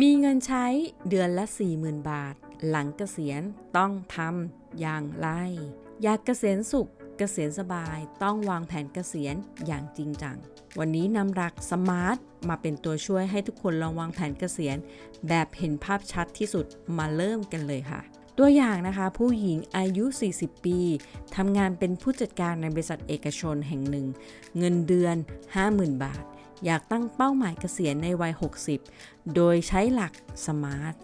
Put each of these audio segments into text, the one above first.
มีเงินใช้เดือนละ 40,000 บาท หลังเกษียณต้องทำอย่างไร อยากเกษียณสุข เกษียณสบายต้องวางแผนเกษียณอย่างจริงจัง วันนี้นำหลักสมาร์ทมาเป็นตัวช่วยให้ทุกคนลองวางแผนเกษียณ แบบเห็นภาพชัดที่สุดมาเริ่มกันเลยค่ะตัวอย่างนะคะผู้หญิงอายุ 40 ปีทำงานเป็นผู้จัดการในบริษัทเอกชนแห่งหนึ่ง เงินเดือน 50,000 บาท อยากตั้งเป้าหมายเกษียณในวัย 60 โดยใช้หลักสมาร์ท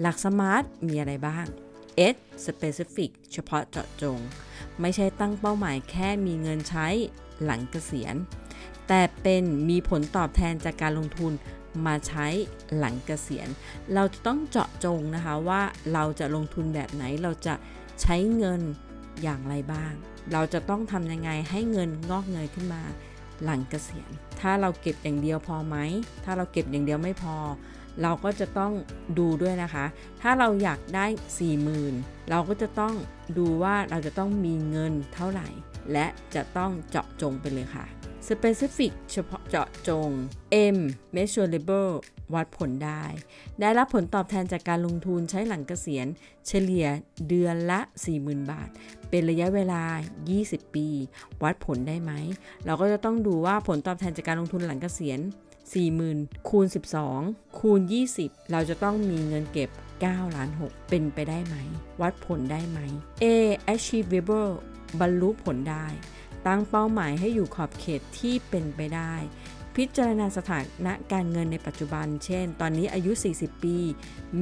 หลักสมาร์ทมีอะไรบ้าง S specific เฉพาะเจาะจง ไม่ใช่ตั้งเป้าหมายแค่มีเงินใช้หลังเกษียณ แต่เป็นมีผลตอบแทนจากการลงทุนมาใช้หลังเกษียณ เราจะต้องเจาะจงนะคะว่าเราจะลงทุนแบบไหนเราจะใช้เงินอย่างไรบ้าง เราจะต้องทำยังไงให้เงินงอกเงยขึ้นมา หลังเกษียณ ถ้าเราเก็บอย่างเดียวพอไหม ถ้าเราเก็บอย่างเดียวไม่พอ เราก็จะต้องดูด้วยนะคะ ถ้าเราอยากได้ 40,000 เราก็จะต้องดูว่าเราจะต้องมีเงินเท่าไหร่ และจะต้องเจาะจงไปเลยค่ะ specific เฉพาะเจาะจง M measurable วัดผลได้ ได้รับผลตอบแทนจากการลงทุนใช้หลังเกษียณ เฉลี่ยเดือนละ 40,000 บาท เป็นระยะเวลา 20 ปี วัดผลได้ไหม เราก็จะต้องดูว่าผลตอบแทนจากการลงทุนหลังเกษียณ 40,000 คูณ 12 คูณ 20 เราจะต้องมีเงินเก็บ9ล้าน6เป็นไปได้ไหม วัดผลได้ไหม A achievable บรรลุผลได้ ตั้งเป้าหมายให้อยู่ขอบเขตที่เป็นไปได้ พิจารณาสถานะการเงินในปัจจุบัน เช่น ตอนนี้อายุ 40 ปี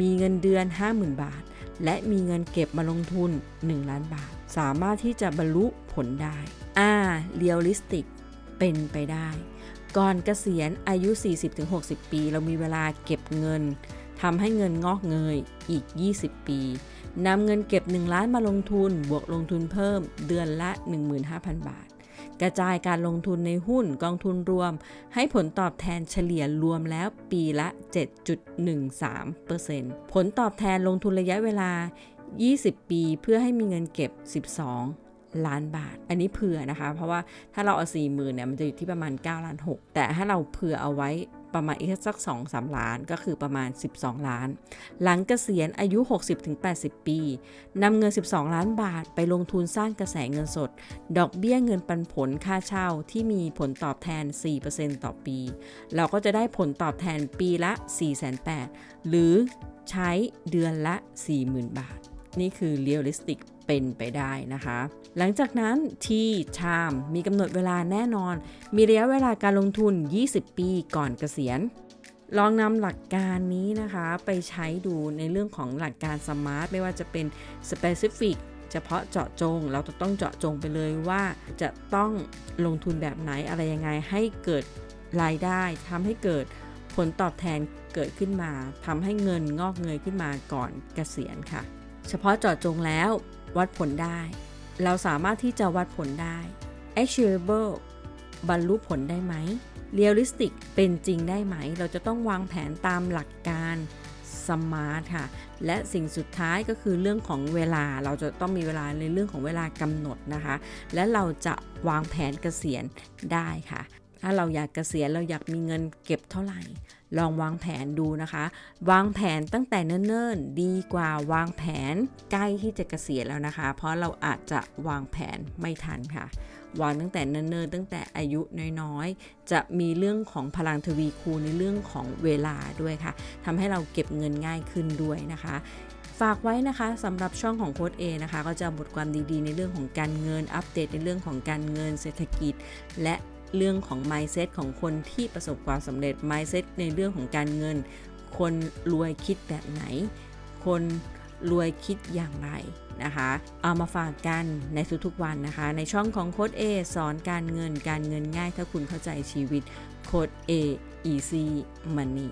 มีเงินเดือน 50,000 บาท และมีเงินเก็บมาลงทุน 1 ล้านบาท สามารถที่จะบรรลุผลได้ R realistic เป็นไปได้ ก่อนเกษียณอายุ 40-60 ปี เรามีเวลาเก็บเงินทำให้เงินงอกเงยอีก 20 ปีนำเงินเก็บ 1 ล้านมาลงทุน บวกลงทุนเพิ่ม เดือนละ 15,000 บาท กระจายการลงทุนในหุ้นกองทุนรวม ให้ผลตอบแทนเฉลี่ยรวมแล้วปีละ 7.13%ผลตอบแทนลงทุนระยะเวลา 20 ปีเพื่อให้มีเงินเก็บ 12ล้านบาท อันนี้เผื่อนะคะ เพราะว่าถ้าเราเอา 4 0,000เนี่ย มันจะอยู่ที่ประมาณ9ล้าน6แต่ถ้าเราเผื่อเอาไว้ ประมาณอีกสัก2-3 ล้านก็คือประมาณ 12 ล้าน หลังเกษียณอายุ 60-80 ปีนำเงิน 12 ล้านบาทไปลงทุนสร้างกระแสเงินสด ดอกเบี้ยเงินปันผลค่าเช่าที่มีผลตอบแทน 4%ต่อปี เราก็จะได้ผลตอบแทนปีละ4 8 0 0 0หรือใช้เดือนละ 40,000 บาท นี่คือ realistic เป็นไปได้นะคะ หลังจากนั้นที่ชามมีกำหนดเวลาแน่นอน มีระยะเวลาการลงทุน 20 ปีก่อนเกษียณ ลองนำหลักการนี้นะคะไปใช้ดูในเรื่องของหลักการสมาร์ทไม่ว่าจะเป็น specific เฉพาะเจาะจงเราจะต้องเจาะจงไปเลยว่าจะต้องลงทุนแบบไหนอะไรยังไงให้เกิดรายได้ทำให้เกิดผลตอบแทนเกิดขึ้นมาทำให้เงินงอกเงยขึ้นมาก่อนเกษียณค่ะ เฉพาะเจาะจงแล้ววัดผลได้ เราสามารถที่จะวัดผลได้ achievable บรรลุผลได้ไหม realistic เป็นจริงได้ไหม เราจะต้องวางแผนตามหลักการ smart ค่ะ และสิ่งสุดท้ายก็คือเรื่องของเวลา เราจะต้องมีเวลาในเรื่องของเวลากำหนดนะคะ และเราจะวางแผนเกษียณได้ค่ะ ถ้าเราอยากเกษียณเราอยากมีเงินเก็บเท่าไหร่ ลองวางแผนดูนะคะ วางแผนตั้งแต่เนิ่นๆ ดีกว่าวางแผนใกล้ที่จะเกษียณแล้วนะคะ เพราะเราอาจจะวางแผนไม่ทันค่ะ วางตั้งแต่เนิ่นๆ ตั้งแต่อายุน้อยๆ จะมีเรื่องของพลังทวีคูณในเรื่องของเวลาด้วยค่ะทำให้เราเก็บเงินง่ายขึ้นด้วยนะคะฝากไว้นะคะสำหรับช่องของโค้ดเอนะคะ ก็จะบทความดีๆ ในเรื่องของการเงินอัปเดตในเรื่องของการเงินเศรษฐกิจ และ เรื่องของ mindset ของคนที่ประสบความสำเร็จ mindset ในเรื่องของการเงิน คนรวยคิดแบบไหน คนรวยคิดอย่างไรนะคะ เอามาฝากกันในทุกๆวันนะคะ ในช่องของโค้ด A สอนการเงินการเงินง่ายถ้าคุณเข้าใจชีวิตโค้ด A Easy Money